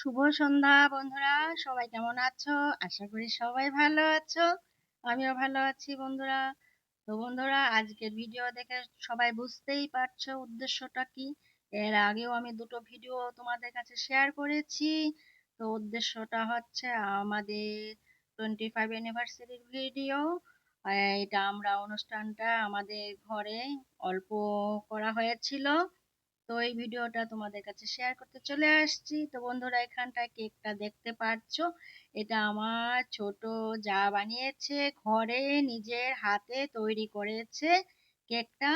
শুভ সন্ধ্যা, বন্ধুরা। সবাই কেমন আছো? আশা করি সবাই ভালো আছো। আমিও ভালো আছি, বন্ধুরা। তো বন্ধুরা, আজকের ভিডিও দেখে সবাই বুঝতেই পারছ উদ্দেশ্যটা কি। এর আগেও আমি দুটো ভিডিও তোমাদের কাছে শেয়ার করেছি। তো উদ্দেশ্যটা হচ্ছে আমাদের টোয়েন্টি ফাইভ অ্যানিভার্সারির ভিডিও এটা আমরা অনুষ্ঠানটা আমাদের ঘরে অল্প করা হয়েছিল। তো এই ভিডিওটা তোমাদের কাছে শেয়ার করতে চলে আসছি। তো বন্ধুরা, এখানটায় কেকটা দেখতে পাচ্ছ এটা আমার ছোট যা বানিয়েছে, ঘরে নিজের হাতে তৈরি করেছে কেকটা।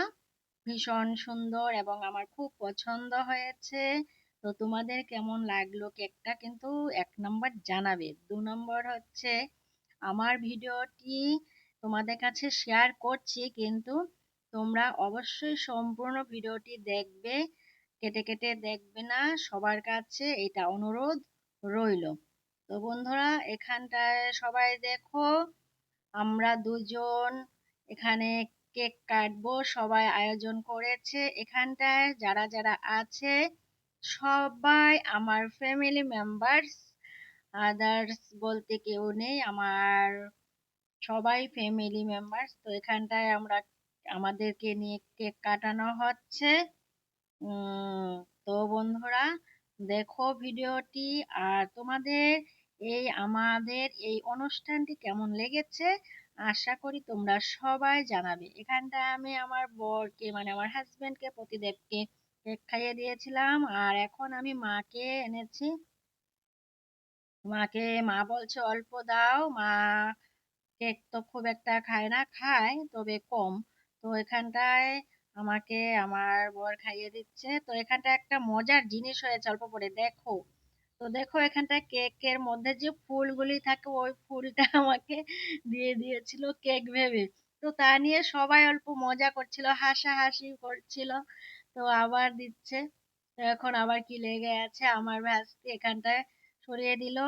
ভীষণ সুন্দর এবং আমার খুব পছন্দ হয়েছে। তো তোমাদের কেমন লাগল কেকটা কিন্তু এক নম্বর জানাবে। দু নম্বর হচ্ছে, আমার ভিডিওটি তোমাদের কাছে শেয়ার করছি কিন্তু তোমরা অবশ্যই সম্পূর্ণ ভিডিওটি দেখবে। কেটে কেটে দেখবে না, সবার কাছে এটা অনুরোধ রইল। তো বন্ধুরা, এখানটায় সবাই দেখো, আমরা দুজন এখানে কেক কাটবো, সবাই আয়োজন করেছে। এখানটায় যারা যারা আছে, সবাই আমার ফ্যামিলি মেম্বার্স আদার্স বলতে কেউ নেই, আমার সবাই ফ্যামিলি মেম্বার্স তো এখানটায় আমরা, আমাদেরকে নিয়ে কেক কাটানো হচ্ছে। তো বন্ধুরা, দেখো ভিডিওটি আর তোমাদের এই আমাদের এই অনুষ্ঠানটি কেমন লেগেছে আশা করি তোমরা সবাই জানাবে। এখানটা আমি আমার বরকে মানে আমার হাজবেন্ডকে প্রতিদেবকে কেক খাইয়ে দিয়েছিলাম আর এখন আমি মাকে এনেছি। মাকে, মা বলছে অল্প দাও, মা কেক তো খুব একটা খায় না, খায় তবে কম। তো এখানটায় আমাকে আমার বর খাইয়ে দিচ্ছে। তো এখানটা একটা মজার জিনিস হয়েছে, অল্প পরে দেখো। তো দেখো এখানটা কেকের মধ্যে যে ফুলগুলি থাকে, ওই ফুলটা আমাকে দিয়ে দিয়েছিল কেক ভেবে। তো তা নিয়ে সবাই অল্প মজা করছিল, হাসাহাসি করছিল। তো আবার দিচ্ছে। তো এখন আবার কি লেগে আছে? আমার ভাসতে এখানটায় সরিয়ে দিল।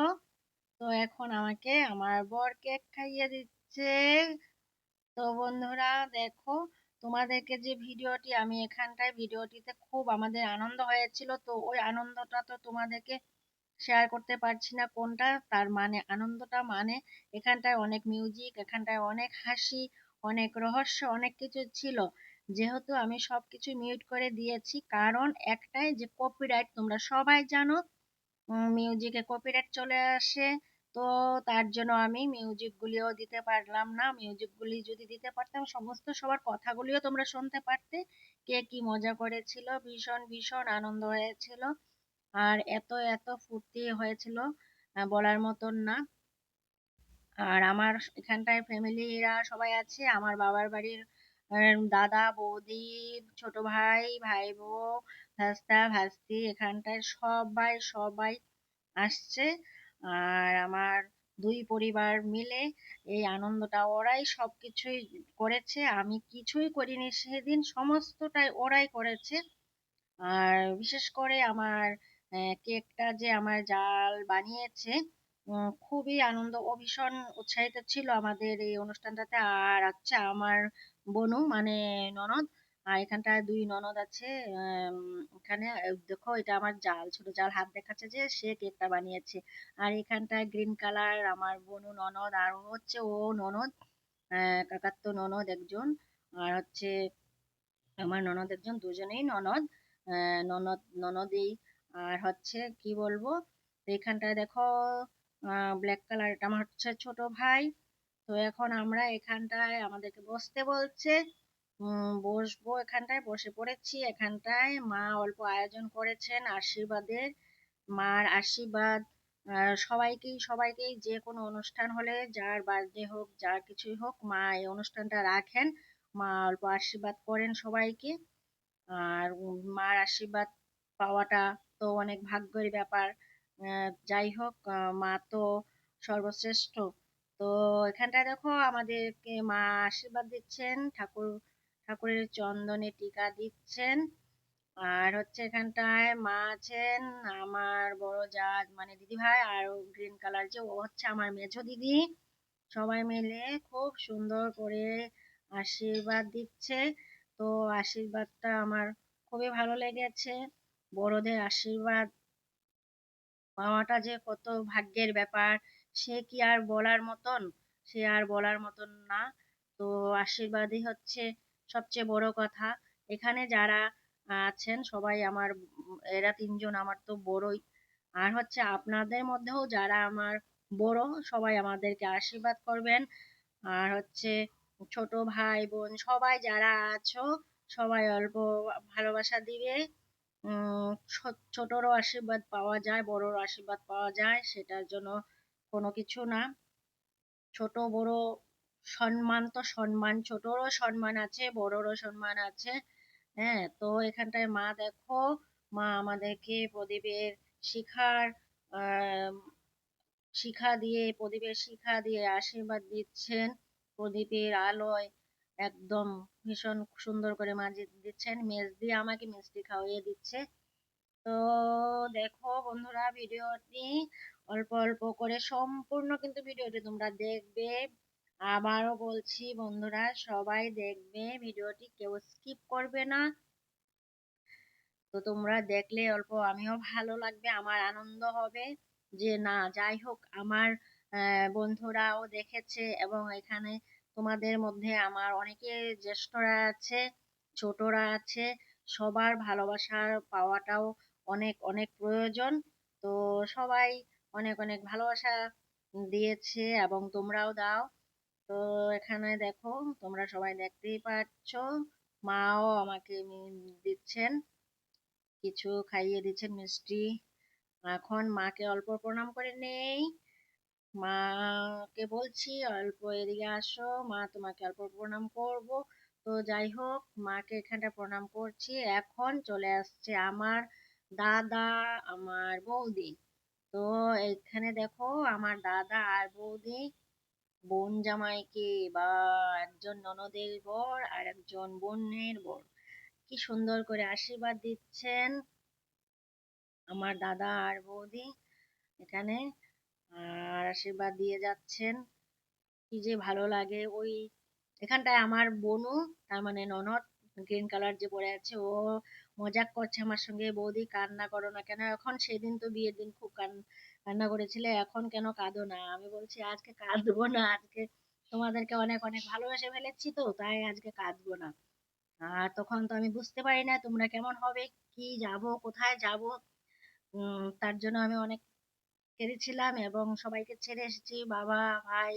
তো এখন আমাকে আমার বর কেক খাইয়ে দিচ্ছে। তো বন্ধুরা, দেখো তোমাদেরকে যে ভিডিওটি, আমি এখানটায় ভিডিওটিতে খুব আমাদের আনন্দ হয়েছিল। তো ওই আনন্দটা তো তোমাদেরকে শেয়ার করতে পারছি না কোনটা, তার মানে আনন্দটা মানে এখানটায় অনেক মিউজিক এখানটায় অনেক হাসি, অনেক রহস্য, অনেক কিছু ছিল। যেহেতু আমি সব কিছু মিউট করে দিয়েছি, কারণ একটাই যে কপিরাইট তোমরা সবাই জানো মিউজিকে কপিরাইট চলে আসে। তো তার জন্য আমি মিউজিকগুলিও দিতে পারলাম না। মিউজিকগুলি যদি দিতে পারতাম, সমস্ত সবার কথাগুলিও তোমরা শুনতে পারতে। কে কি মজা করেছিল, ভীষণ ভীষণ আনন্দ হয়েছিল। আর এত এত ফুর্তি হয়েছিল বলার মতন না। আর আমার এখানটায় ফ্যামিলিরা সবাই আছে। আমার বাবার বাড়ির দাদা, বৌদি, ছোট ভাই ভাই বউ ভাস্তা, ভাস্তি, এখানটায় সবাই সবাই আসছে। আর আমার দুই পরিবার মিলে এই আনন্দটা ওরাই সব কিছুই করেছে। আমি কিছুই করিনি, সেদিন সমস্তটাই ওরাই করেছে। আর বিশেষ করে আমার কেকটা যে আমার জাল বানিয়েছে খুবই আনন্দ ও ভীষণ উৎসাহিত ছিল আমাদের এই অনুষ্ঠানটাতে। আর হচ্ছে আমার বনু মানে ননদ আর এখানটায় দুই ননদ আছে এখানে দেখো এটা আমার জাল, ছোট জাল হাত দেখাচ্ছে যে সে কেকটা বানিয়েছে। আর এখানটায় গ্রিন কালার আমার বনু ননদ, আর হচ্ছে ও ননদ কাকাত্ত ননদ একজন, আর হচ্ছে আমার ননদ একজন, দুজনেই ননদ ননদ, ননদেই। আর হচ্ছে কি বলব, এখানটায় দেখো ব্ল্যাক কালার এটা আমার হচ্ছে ছোট ভাই। তো এখন আমরা এখানটায় আমাদেরকে বসতে বলছে। বসবো এখানটায়, বসে পড়েছি। এখানটায় মা অল্প আয়োজন করেছেন আশীর্বাদের। মার আশীর্বাদ সবাইকেই সবাইকেই যে কোনো অনুষ্ঠান হলে, যার বার্থডে হোক, যার কিছুই হোক, মা এই অনুষ্ঠানটা রাখেন। মা অল্প আশীর্বাদ করেন সবাইকে। আর মার আশীর্বাদ পাওয়াটা তো অনেক ভাগ্যের ব্যাপার। যাই হোক মা তো সর্বশ্রেষ্ঠ। তো এখানটায় দেখো, আমাদেরকে মা আশীর্বাদ দিচ্ছেন। ঠাকুর ঠাকুরের চন্দনে টিকা দিচ্ছেন। আর হচ্ছে এখানটায় মা আছেন আমার বড় যা মানে দিদি ভাই আর গ্রিন কালার যে ও হচ্ছে আমার মেঝো দিদি। সবাই মিলে খুব সুন্দর করে আশীর্বাদ দিচ্ছে। তো আশীর্বাদটা আমার খুবই ভালো লেগেছে। বড়দের আশীর্বাদ পাওয়াটা যে কত ভাগ্যের ব্যাপার, সে কি আর বলার মতন? সে আর বলার মতন না। তো আশীর্বাদই হচ্ছে সবচেয়ে বড় কথা। এখানে যারা আছেন, সবাই আমার, এরা তিনজন আমার তো বড়ই। আর হচ্ছে আপনাদের মধ্যেও যারা আমার বড়, সবাই আমাদেরকে আশীর্বাদ করবেন। আর হচ্ছে ছোট ভাই, বোন, সবাই যারা আছো, সবাই অল্প ভালোবাসা দিবে ছোটরও আশীর্বাদ পাওয়া যায় বড়র আশীর্বাদ পাওয়া যায়, সেটার জন্য কোনো কিছু না। ছোট, বড় সম্মান তো সম্মান, ছোটরও সম্মান আছে, বড়রও সম্মান আছে। হ্যাঁ তো এখানটায় মা দেখো, মা আমাদেরকে প্রদীপের শিখার শিখা দিয়ে, প্রদীপের শিখা দিয়ে আশীর্বাদ দিচ্ছেন। প্রদীপের আলোয় একদম ভীষণ সুন্দর করে মাঝে দিচ্ছেন, মেজ দিয়ে আমাকে মিষ্টি খাওয়িয়ে দিচ্ছে। তো দেখো বন্ধুরা, ভিডিওটি অল্প অল্প করে সম্পূর্ণ কিন্তু ভিডিওটি তোমরা দেখবে। আবারও বলছি বন্ধুরা, সবাই দেখবে ভিডিওটি, কেউ স্কিপ করবে না। তো তোমরা দেখলে অল্প আমিও ভালো লাগবে, আমার আনন্দ হবে। যে না, যাই হোক, আমার বন্ধুরাও দেখেছে এবং এখানে তোমাদের মধ্যে আমার অনেকে জ্যেষ্ঠরা আছে, ছোটরা আছে, সবার ভালোবাসার পাওয়াটাও অনেক অনেক প্রয়োজন। তো সবাই অনেক অনেক ভালোবাসা দিয়েছে এবং তোমরাও দাও। তো এখানে দেখো, তোমরা সবাই দেখতেই পাচ্ছ, মাও আমাকে দিচ্ছেন, কিছু খাইয়ে দিচ্ছেন মিষ্টি। এখন মাকে অল্প প্রণাম করে নেই। মাকে বলছি, অল্প এদিকে আসো, মা তোমাকে অল্প প্রণাম করব। তো যাই হোক, মাকে এখানটা প্রণাম করছি। এখন চলে আসছে আমার দাদা, আমার বৌদি। তো এখানে দেখো, আমার দাদা আর বৌদি বোন জামাইকে বা একজন ননদের বর আর একজন বোনের বর। কি সুন্দর করে আশীর্বাদ দিচ্ছেন আমার দাদা আর বৌদি এখানে। আর আশীর্বাদ দিয়ে যাচ্ছেন। কি যে ভালো লাগে ওই এখানটায় আমার বোনও তার মানে ননদ গ্রিন কালার যে পরে আছে, ও মজাক করছে আমার সঙ্গে, বৌদি কান্না করো না কেন? এখন সেদিন তো বিয়ের দিন খুব কান্না করেছিলে, এখন কেন কাঁদো না? আমি বলছি, আজকে কাঁদবো না, আজকে তোমাদেরকে অনেক অনেক ভালোবেসে ফেলেছি তো, তাই আজকে কাঁদবো না। আর তখন তো আমি বুঝতে পারি না তোমরা কেমন হবে, কি যাব, কোথায় যাব। তার জন্য আমি অনেক কেঁদেছিলাম এবং সবাইকে ছেড়ে এসেছি। বাবা, ভাই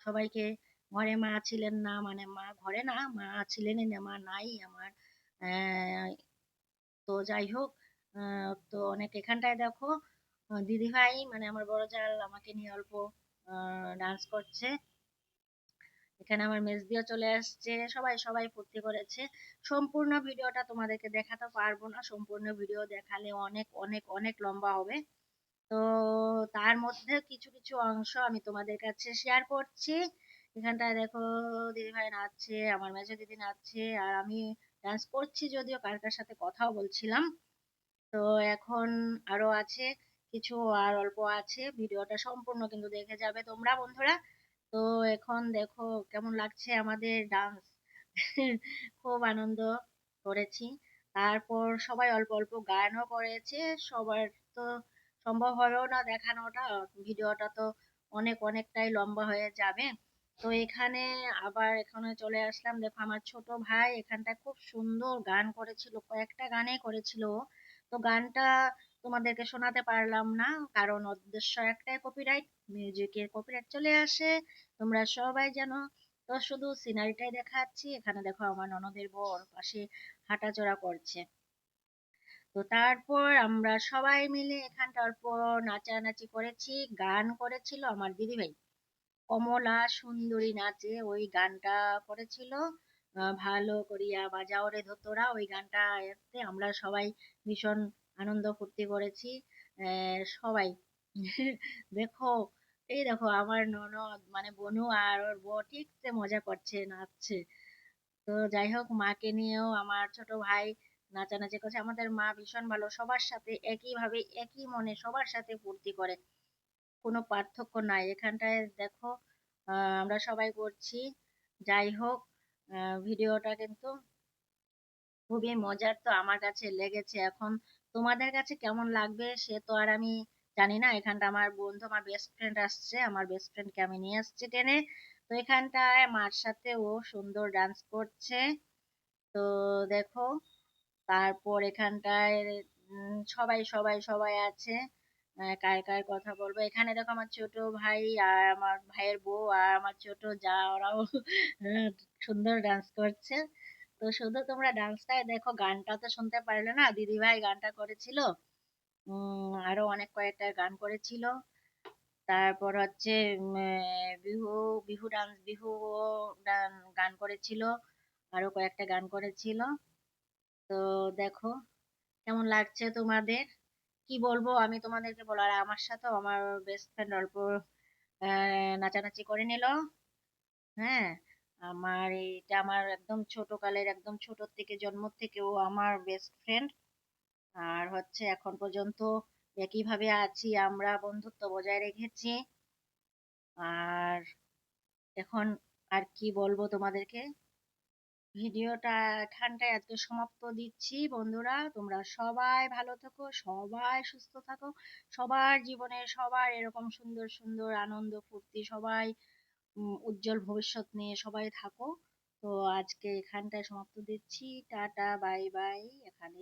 সবাইকে, ঘরে মা ছিলেন না মানে মা ঘরে না, মা ছিলেন মা নাই আমার। তো যাই হোক তো অনেক এখানটায় দেখো দিদি ভাই মানে আমার বড় জাল আমাকে নিয়ে অল্প ডান্স করছে। এখানে আমার মেজ দিয়ে চলে আসছে। সবাই সবাই ফুর্তি করেছে। সম্পূর্ণ ভিডিওটা তোমাদেরকে দেখাতে পারব না। সম্পূর্ণ ভিডিও দেখালে অনেক অনেক অনেক লম্বা হবে। তো তার মধ্যে কিছু কিছু অংশ আমি তোমাদের কাছে শেয়ার করছি। এখানটায় দেখো, দিদিভাই নাচছে, আমার মেজো দিদি নাচছে, আর আমি ডান্স করছি যদিও কার কার সাথে কথাও বলছিলাম। তো এখন আরও আছে, কিছু আর অল্প আছে, ভিডিওটা সম্পূর্ণ কিন্তু দেখে যাবে তোমরা বন্ধুরা। তো এখন দেখো কেমন লাগছে আমাদের ডান্স খুব আনন্দ করেছি। তারপর সবাই অল্প অল্প গানও করেছে, সবার তো সম্ভব হবেও না দেখানোটা, ভিডিওটা তো অনেক অনেকটাই লম্বা হয়ে যাবে। তো এখানে আবার এখানে চলে আসলাম। দেখো আমার ছোট ভাই এখানটা খুব সুন্দর গান করেছিল, কয়েকটা গানে করেছিল। তো গানটা তোমাদেরকে শোনাতে পারলাম না, কারণ উদ্দেশ্য একটাই কপিরাইট মিউজিকের কপিরাইট চলে আসে, তোমরা সবাই জানো। তো শুধু সিনারিটাই দেখাচ্ছি, এখানে দেখো আমার ননদের বর পাশে হাঁটাচড়া করছে। তো তারপর আমরা সবাই মিলে এখানটার পর নাচানাচি করেছি, গান করেছিল আমার দিদিভাই। কমলা সুন্দরী নাচে ওই গানটা করেছিল। ভালো করিয়া বাজাও রে ধোতরা, ওই গানটা আমরা সবাই ভীষণ আনন্দ ফুর্তি করেছি। সবাই দেখো, এই দেখো আমার ননদ মানে বনু আর ওর বউ ঠিকছে মজা করছে, নাচছে। তো যাই হোক, মাকে নিয়েও আমার ছোট ভাই নাচানাচি করছে। আমাদের মা ভীষণ ভালো, সবার সাথে একই ভাবে একই মনে সবার সাথে ফুর্তি করে। কোনো পার্থক্য নাই। এখানটায় দেখো আমরা সবাই করছি। যাই হোক ভিডিওটা কিন্তু খুবই মজার তো আমার কাছে লেগেছে। এখন তোমাদের কাছে কেমন লাগবে সে তো আর আমি জানি না। এখানটা আমার বন্ধু, আমার বেস্ট ফ্রেন্ড আসছে। আমার বেস্ট ফ্রেন্ডকে আমি নিয়ে আসছি টেনে তো এখানটায় মার সাথে ও সুন্দর ডান্স করছে। তো দেখো, তারপর এখানটায় সবাই সবাই সবাই আছে। কার কার কথা বলব? এখানে দেখো আমার ছোট ভাই আর আমার ভাইয়ের বউ আর আমার ছোট যা, ওরাও সুন্দর ডান্স করছে। তো শুধু তোমরা ডান্সটাই দেখো, গানটা তো শুনতে পারলে না? দিদি ভাই গানটা করেছিল। আরও অনেক কয়েকটা গান করেছিল। তারপর হচ্ছে বিহু বিহু ডান্স বিহু গান করেছিল। আরও কয়েকটা গান করেছিল। তো দেখো, কেমন লাগছে তোমাদের? কি বলব? আমি তোমাদেরকে বলো আর আমার সাথেও আমার বেস্ট ফ্রেন্ড অল্প নাচানাচি করে নিল। হ্যাঁ আমার এটা আমার একদম ছোট কালের একদম ছোট থেকে জন্ম থেকে ও আমার বেস্ট ফ্রেন্ড আর হচ্ছে এখন পর্যন্ত একইভাবে আছি, আমরা বন্ধুত্ব বজায় রেখেছি। আর এখন আর কি বলব তোমাদেরকে? ভিডিওটা এখানটায় আজকে সমাপ্ত দিচ্ছি। বন্ধুরা, তোমরা সবাই ভালো থাকো, সবাই সুস্থ থাকো, সবার জীবনে সবার এরকম সুন্দর সুন্দর আনন্দ, ফুর্তি, সবাই উজ্জ্বল ভবিষ্যৎ নিয়ে সবাই থাকো। তো আজকে এখানটায় সমাপ্ত দিচ্ছি। টাটা, বাই বাই, এখানেই।